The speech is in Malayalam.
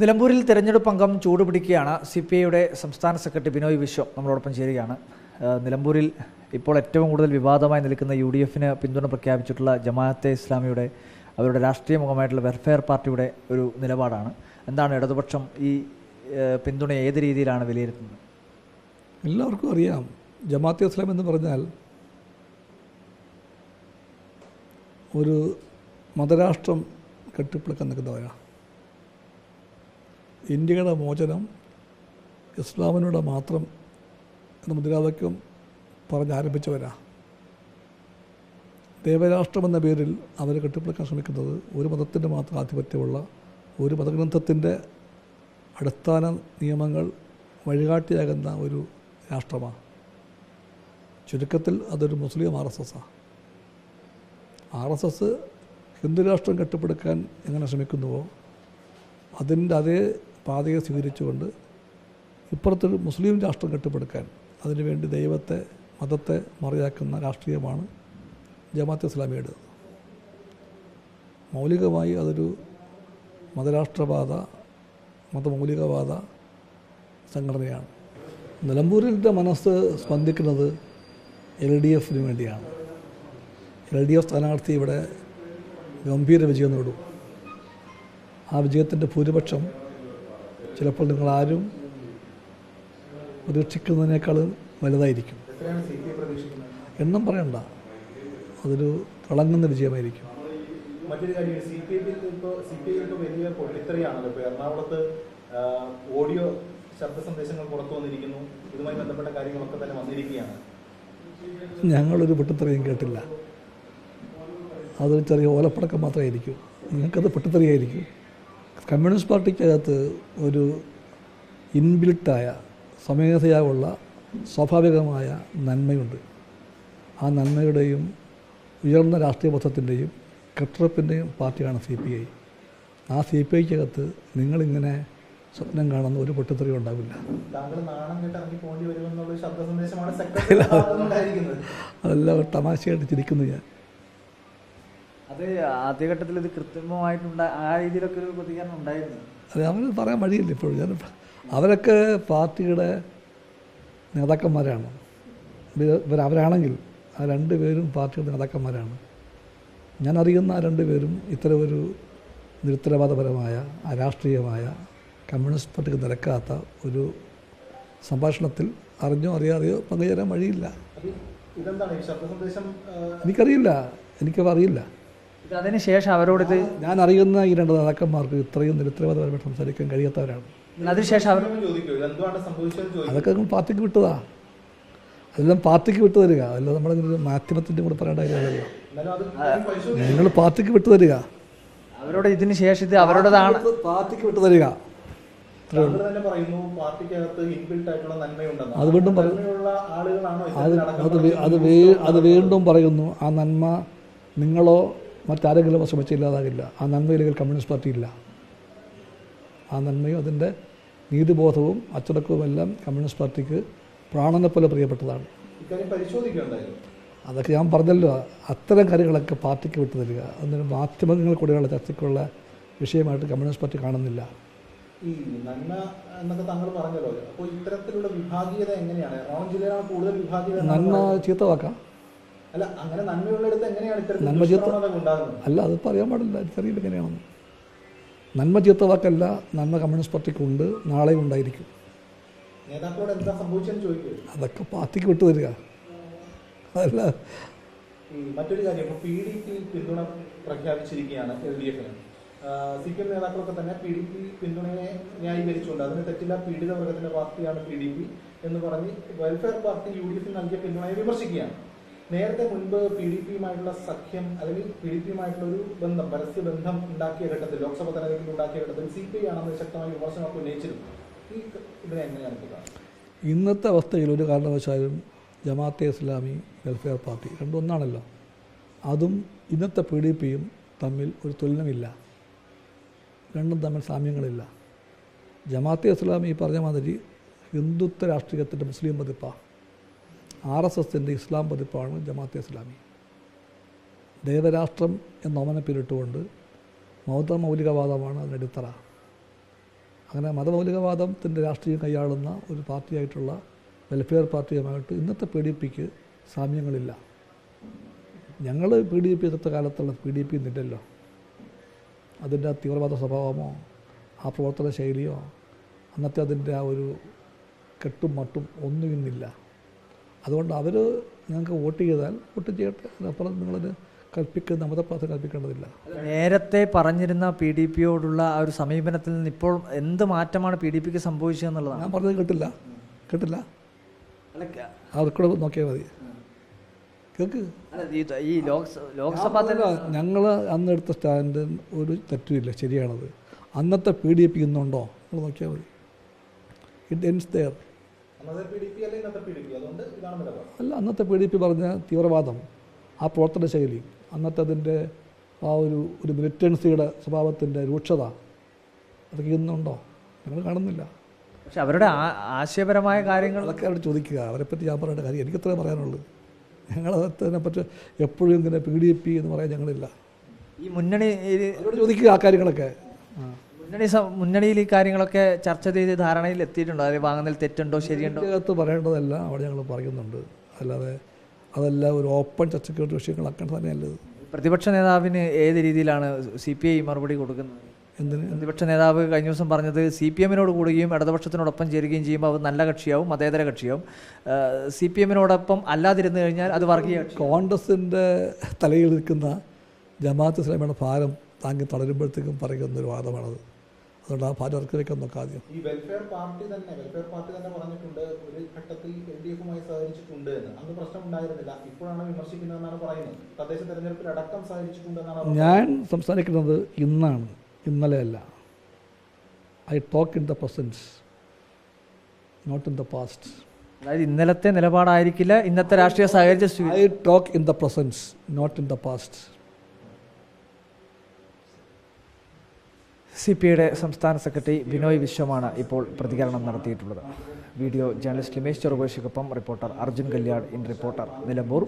നിലമ്പൂരിൽ തെരഞ്ഞെടുപ്പ് അംഗം ചൂടുപിടിക്കുകയാണ് സി പി ഐയുടെ സംസ്ഥാന സെക്രട്ടറി ബിനോയ് വിശ്വം നമ്മളോടൊപ്പം ചേരുകയാണ്. നിലമ്പൂരിൽ ഇപ്പോൾ ഏറ്റവും കൂടുതൽ വിവാദമായി നിൽക്കുന്ന യു ഡി എഫിന് പിന്തുണ പ്രഖ്യാപിച്ചിട്ടുള്ള ജമാഅത്തെ ഇസ്ലാമിയുടെ അവരുടെ രാഷ്ട്രീയ മുഖമായിട്ടുള്ള വെൽഫെയർ പാർട്ടിയുടെ ഒരു നിലപാടാണ്. എന്താണ് ഇടതുപക്ഷം ഈ പിന്തുണ ഏത് രീതിയിലാണ് വിലയിരുത്തുന്നത്? എല്ലാവർക്കും അറിയാം. ജമാഅത്തെ ഇസ്ലാം എന്ന് പറഞ്ഞാൽ ഒരു മതരാഷ്ട്രം കെട്ടിപ്പടുക്കാൻ നിൽക്കുന്നവരാണ്. ഇന്ത്യയുടെ മോചനം ഇസ്ലാമിനോട് മാത്രം എന്ന മുദ്രാവാക്യം പറഞ്ഞാരംഭിച്ചവരാ ദേവരാഷ്ട്രം എന്ന പേരിൽ അവർ കെട്ടിപ്പടുക്കാൻ ശ്രമിക്കുന്നത് ഒരു മതത്തിന്റെ മാത്രം ആധിപത്യമുള്ള ഒരു മതഗ്രന്ഥത്തിന്റെ അടിസ്ഥാന നിയമങ്ങൾ വഴികാട്ടിയാകുന്ന ഒരു രാഷ്ട്രമാണ് ചുരുക്കത്തിൽ അതൊരു മുസ്ലിം ആർ എസ് എസ്സാണ് ആർ എസ് എസ് കെട്ടിപ്പടുക്കാൻ എങ്ങനെ ശ്രമിക്കുന്നുവോ അതിന്റെ അതേ പാതയെ സ്വീകരിച്ചുകൊണ്ട് ഇപ്പുറത്തൊരു മുസ്ലിം രാഷ്ട്രം കെട്ടിപ്പടുക്കാൻ അതിനുവേണ്ടി ദൈവത്തെ മതത്തെ മറിയാക്കുന്ന രാഷ്ട്രീയമാണ് ജമാഅത്ത് ഇസ്ലാമിയുടെ മൗലികമായി അതൊരു മതരാഷ്ട്രവാദ മതമൗലികവാദ സംഘടനയാണ്. നിലമ്പൂരിന്റെ മനസ്സ് സ്പന്ദിക്കുന്നത് എൽ ഡി എഫിന് വേണ്ടിയാണ്. എൽ ഡി എഫ് സ്ഥാനാർത്ഥി ഇവിടെ ഗംഭീര വിജയം നേടും. ആ വിജയത്തിന്റെ ഭൂരിപക്ഷം ചിലപ്പോൾ നിങ്ങളാരും പ്രതീക്ഷിക്കുന്നതിനേക്കാളും വലുതായിരിക്കും. എണ്ണം പറയണ്ട. അതൊരു തിളങ്ങുന്ന വിജയമായിരിക്കും. മറ്റൊരു കാര്യം സി പി ഐ ഇപ്പോൾ സി പി ഐ ഇപ്പോൾ വലിയ പൊട്ടിത്തെറിയാണല്ലോ ഇപ്പോൾ എറണാകുളത്ത് ഓഡിയോ ശബ്ദ സന്ദേശങ്ങൾ പുറത്തു വന്നിരിക്കുന്നു. ഇതുമായി ബന്ധപ്പെട്ട കാര്യങ്ങളൊക്കെ തന്നെ വന്നിരിക്കുകയാണ്. ഞങ്ങളൊരു പൊട്ടിത്തെറിയും കേട്ടില്ല. അതൊരു ചെറിയ ഓലപ്പടക്കം മാത്രമായിരിക്കും. നിങ്ങൾക്കത് പൊട്ടിത്തെറിയായിരിക്കും. കമ്മ്യൂണിസ്റ്റ് പാർട്ടിക്കകത്ത് ഒരു ഇൻബിൽട്ടായ സ്വമേധയാവുള്ള സ്വാഭാവികമായ നന്മയുണ്ട്. ആ നന്മയുടെയും ഉയർന്ന രാഷ്ട്രീയ ബോധത്തിന്റെയും കെട്ടുറപ്പിന്റെയും പാർട്ടിയാണ് സി പി ഐ. ആ സി പി ഐക്കകത്ത് നിങ്ങളിങ്ങനെ സ്വപ്നം കാണുന്ന ഒരു പൊട്ടിത്തെറിയും ഉണ്ടാവില്ല. അതെല്ലാം തമാശയായിട്ട് ചിരിക്കുന്നു ഞാൻ. അത് ആദ്യഘട്ടത്തിൽ ഇത് കൃത്രിമമായിട്ടുണ്ട് ആ രീതിയിലൊക്കെ ഒരു പ്രതികരണം ഉണ്ടായിരുന്നു. അത് അവർ പറയാൻ വഴിയില്ല ഇപ്പോഴും. ഞാൻ അവരൊക്കെ പാർട്ടിയുടെ നേതാക്കന്മാരാണ്. ഇവർ അവരാണെങ്കിൽ ആ രണ്ട് പേരും പാർട്ടിയുടെ നേതാക്കന്മാരാണ്. ഞാൻ അറിയുന്ന ആ രണ്ട് പേരും ഇത്തരം ഒരു നിരുത്തരവാദപരമായ അരാഷ്ട്രീയമായ കമ്മ്യൂണിസ്റ്റ് പാർട്ടിക്ക് നിരക്കാത്ത ഒരു സംഭാഷണത്തിൽ അറിഞ്ഞോ അറിയാതെയോ പങ്കുചേരാൻ വഴിയില്ല. ഇതെന്താണ് ഈ ശബ്ദ സന്ദേശം ആ, എനിക്കറിയില്ല. എനിക്കത് അറിയില്ല. ഇത് അതിന് ശേഷം അവരോട് ഇത് ഞാൻ അറിയുന്ന ഈ രണ്ട് നേതാക്കന്മാർക്ക് ഇത്രയും നിരുത്തരവാദപരമായിട്ട് സംസാരിക്കാൻ കഴിയാത്തവരാണ്. അതിനുശേഷം അവർ അതൊക്കെ പാർട്ടിക്ക് വിട്ടതാ. അതെല്ലാം പാർട്ടിക്ക് വിട്ടു തരിക. അല്ല നമ്മളെ മാധ്യമത്തിന്റെ കൂടെ പറയേണ്ട കാര്യമല്ലല്ലോ നിങ്ങൾ പാർട്ടിക്ക് വിട്ടു തരിക. അവരോട് ഇതിന് ശേഷം ഇത് അവരുടേതാണ് പാർട്ടിക്ക് വിട്ടു തരിക. തന്നെ പറയുന്നു പാർട്ടിക്കകത്ത് ഇൻബിൽട്ട് ആയിട്ടുള്ള നന്മയുണ്ടെന്ന്. അത് വീണ്ടും പറയുന്നു ആളുകളാണോ അത് അത് വീണ്ടും പറയുന്നു ആ നന്മ നിങ്ങളോ മറ്റാരെങ്കിലും ശ്രമിച്ച് ഇല്ലാതാകില്ല ആ നന്മയില്ലെങ്കിൽ കമ്മ്യൂണിസ്റ്റ് പാർട്ടി ഇല്ല. ആ നന്മയും അതിന്റെ നീതിബോധവും അച്ചടക്കവും എല്ലാം കമ്മ്യൂണിസ്റ്റ് പാർട്ടിക്ക് പ്രാണനെ പോലെ പ്രിയപ്പെട്ടതാണ്. അതൊക്കെ ഞാൻ പറഞ്ഞല്ലോ. അത്തരം കാര്യങ്ങളൊക്കെ പാർട്ടിക്ക് വിട്ടു തരിക അതൊരു മാധ്യമങ്ങൾ കൂടെയുള്ള ചർച്ചയ്ക്കുള്ള വിഷയമായിട്ട് കമ്മ്യൂണിസ്റ്റ് പാർട്ടി കാണുന്നില്ല. ഈ നന്മ എന്നൊക്കെ താങ്കൾ പറഞ്ഞല്ലോ. അപ്പോൾ ഇത്തരത്തിലുള്ള വിഭാഗീയത എങ്ങനെയാണ്? എറണാകുളം ജില്ലയിലാണ് കൂടുതൽ വിഭാഗീയത നന്മ ചീത്തവാക്കാം. അല്ല അങ്ങനെ നന്മയുള്ളിടത്ത് എങ്ങനെയാണ് ഇത്തരത്തിൽ നന്മ ചീത്ത- അല്ല അത് പറയാൻ പാടില്ല. എനിക്കറിയില്ല എങ്ങനെയാണെന്ന് നന്മ ചീത്തവാക്കല്ല നന്മ കമ്മ്യൂണിസ്റ്റ് പാർട്ടിക്കുണ്ട് നാളെ ഉണ്ടായിരിക്കും. അതൊക്കെ പാർട്ടിക്ക് വിട്ടു തരിക. അതല്ല. മറ്റൊരു കാര്യം ഇപ്പോൾ പി ഡി പി പിന്തുണ പ്രഖ്യാപിച്ചിരിക്കുകയാണ് എൽ ഡി എഫിന് സി പി എം നേതാക്കളൊക്കെ തന്നെ പി ഡി പി പിന്തുണയെ ന്യായീകരിച്ചുകൊണ്ട് അതിന് തെറ്റില്ല പീഡിത വർഗത്തിന്റെ പാർട്ടിയാണ് പി ഡി പി എന്ന് പറഞ്ഞ് വെൽഫെയർ പാർട്ടി യു ഡി എഫിന് നൽകിയ പിന്തുണയെ വിമർശിക്കുകയാണ്. നേരത്തെ മുൻപ് പി ഡി പിയുമായിട്ടുള്ള സഖ്യം അല്ലെങ്കിൽ പി ഡി പിയുമായിട്ടുള്ള ഒരു ബന്ധം പരസ്യ ബന്ധം ഉണ്ടാക്കിയ ഘട്ടത്തിൽ ലോക്സഭ തെരഞ്ഞെടുപ്പിൽ ഉണ്ടാക്കിയ ഘട്ടത്തിൽ സി പി ഐ ആണെന്ന് ശക്തമായ വിമർശനമൊക്കെ ഉന്നയിച്ചിരുന്നു. ഈ ഇതിനെ എങ്ങനെയാണ് ഇന്നത്തെ അവസ്ഥയിൽ ഒരു കാരണവശാലും ജമാഅത്തെ ഇസ്ലാമി വെൽഫെയർ പാർട്ടി രണ്ടൊന്നാണല്ലോ. അതും ഇന്നത്തെ പി ഡി പിയും തമ്മിൽ ഒരു തുലനമില്ല. രണ്ടും തമ്മിൽ സാമ്യങ്ങളില്ല. ജമാഅത്തെ ഇസ്ലാമി ഈ പറഞ്ഞ മാതിരി ഹിന്ദുത്വ രാഷ്ട്രീയത്തിന്റെ മുസ്ലിം പതിപ്പാണ് ആർ എസ് എസിന്റെ ഇസ്ലാം പതിപ്പാണ് ജമാഅത്തെ ഇസ്ലാമി. ദേവരാഷ്ട്രം എന്ന ഓമന പേരിട്ടുകൊണ്ട് മൗത മൗലികവാദമാണ് അതിന്റെ അടിത്തറ അങ്ങനെ മതമൗലികവാദത്തിന്റെ രാഷ്ട്രീയം കൈയാളുന്ന ഒരു പാർട്ടിയായിട്ടുള്ള വെൽഫെയർ പാർട്ടിയുമായിട്ട് ഇന്നത്തെ പി ഡി പിക്ക് സാമ്യങ്ങളില്ല. ഞങ്ങൾ പി ഡി പി ഇന്നത്തെ കാലത്തുള്ള പി ഡി പി നിന്നില്ലല്ലോ. അതിന്റെ തീവ്രവാദ സ്വഭാവമോ ആ പ്രവർത്തന ശൈലിയോ അന്നത്തെ അതിന്റെ ആ ഒരു കെട്ടും മട്ടും ഒന്നും ഇന്നില്ല. അതുകൊണ്ട് അവർ ഞങ്ങൾക്ക് വോട്ട് ചെയ്താൽ വോട്ട് ചെയ്യട്ടെ. അതിനപ്പുറം നിങ്ങളത് കൽപ്പിക്കുന്ന മതപ്രാർത്ഥന കൽപ്പിക്കേണ്ടതില്ല. നേരത്തെ പറഞ്ഞിരുന്ന പി ഡി പിയോടുള്ള ആ ഒരു സമീപനത്തിൽ നിന്ന് ഇപ്പോൾ എന്ത് മാറ്റമാണ് പി ഡി പിക്ക് സംഭവിച്ചതെന്നുള്ളതാണ് ഞാൻ പറഞ്ഞത് കേട്ടില്ല. കേട്ടില്ല. അവർക്കൂടെ നോക്കിയാൽ മതി. കേൾക്ക് അല്ല, ഈ- ഈ ലോക്സ- ലോക്സഭാ ഞങ്ങൾ അന്ന് എടുത്ത സ്റ്റാൻഡ് ഒരു തെറ്റുമില്ല ശരിയാണത്. അന്നത്തെ പി ഡി പി ഇന്നുണ്ടോ? നിങ്ങൾ നോക്കിയാൽ മതി. ഇറ്റ് എൻസ് ദെയർ അല്ല അന്നത്തെ പി ഡി പി പറഞ്ഞ തീവ്രവാദം ആ പ്രവർത്തന ശൈലി അന്നത്തെ അതിന്റെ ആ ഒരു ഒരു മിലിറ്റൻസിയുടെ സ്വഭാവത്തിന്റെ രൂക്ഷത അതൊക്കെ ഇന്നുണ്ടോ? ഞങ്ങൾ കാണുന്നില്ല. പക്ഷെ അവരുടെ ആ- ആശയപരമായ കാര്യങ്ങൾ അതൊക്കെ അവരോട് ചോദിക്കുക. അവരെപ്പറ്റി ഞാൻ പറയേണ്ട കാര്യം എനിക്കത്രേ പറയാനുള്ളൂ. ഞങ്ങളതിനെ പറ്റി എപ്പോഴും ഇങ്ങനെ പി ഡി പി എന്ന് പറയാൻ ഞങ്ങളില്ല. ഈ മുന്നണി ചോദിക്കുക ആ കാര്യങ്ങളൊക്കെ. ആ. മുന്നണി മുന്നണിയിൽ ഈ കാര്യങ്ങളൊക്കെ ചർച്ച ചെയ്ത് ധാരണയിൽ എത്തിയിട്ടുണ്ടോ? അതിൽ വാങ്ങുന്നതിൽ തെറ്റുണ്ടോ ശരിയുണ്ടോ? ഇതിനകത്ത് പറയേണ്ടതല്ല അവിടെ ഞങ്ങൾ പറയുന്നുണ്ട്. അല്ലാതെ അതെല്ലാം ഒരു ഓപ്പൺ ചർച്ചയ്ക്ക് വേണ്ടി വിഷയങ്ങളാക്കാൻ തന്നെയല്ലത് പ്രതിപക്ഷ നേതാവിന് ഏത് രീതിയിലാണ് സി പി ഐ മറുപടി കൊടുക്കുന്നത്? എന്തിന്? പ്രതിപക്ഷ നേതാവ് കഴിഞ്ഞ ദിവസം പറഞ്ഞത് സി പി എമ്മിനോട് കൂടുകയും ഇടതുപക്ഷത്തിനോടൊപ്പം ചേരുകയും ചെയ്യുമ്പോൾ അത് നല്ല കക്ഷിയാവും മതേതര കക്ഷിയാവും. സി പി എമ്മിനോടൊപ്പം അല്ലാതിരുന്നു കഴിഞ്ഞാൽ അത് വർഗീയ കോൺഗ്രസിന്റെ തലയിൽ നിൽക്കുന്ന ജമാഅത്ത് ഇസ്ലാമിയുടെ ഭാരം താങ്ങി തളരുമ്പോഴത്തേക്കും പറയുന്ന ഒരു വാദമാണത്. അതുകൊണ്ട് ആ ഭാരം നോക്കാതെ. ഈ വെൽഫെയർ പാർട്ടി തന്നെ വെൽഫെയർ പാർട്ടി തന്നെ പറഞ്ഞിട്ടുണ്ട് ഒരു ഘട്ടത്തിൽ എൽ ഡി എഫുമായി സഹകരിച്ചിട്ടുണ്ട് എന്ന്. അന്ന് പ്രശ്നം ഉണ്ടായിരുന്നില്ല ഇപ്പോഴാണ് വിമർശിക്കുന്നതെന്നാണ് പറയുന്നത്. തദ്ദേശ തെരഞ്ഞെടുപ്പിൽ അടക്കം ഞാൻ സംസാരിക്കുന്നത് ഇന്നാണ് ഇന്നലെയല്ല I talk in the presence not in the past അതായത് ഇന്നലത്തെ നിലപാടായിരിക്കില്ല ഇന്നത്തെ രാഷ്ട്രീയ സാഹചര്യം I talk in the presence not in the past C P ഐയുടെ സംസ്ഥാന സെക്രട്ടറി ബിനോയ് വിശ്വമാണ് ഇപ്പോൾ പ്രതികരണം നടത്തിയിട്ടുള്ളത്. Video journalist Limesh ചെറുകോശിക്കൊപ്പം reporter Arjun Kalyan in reporter Nilambur.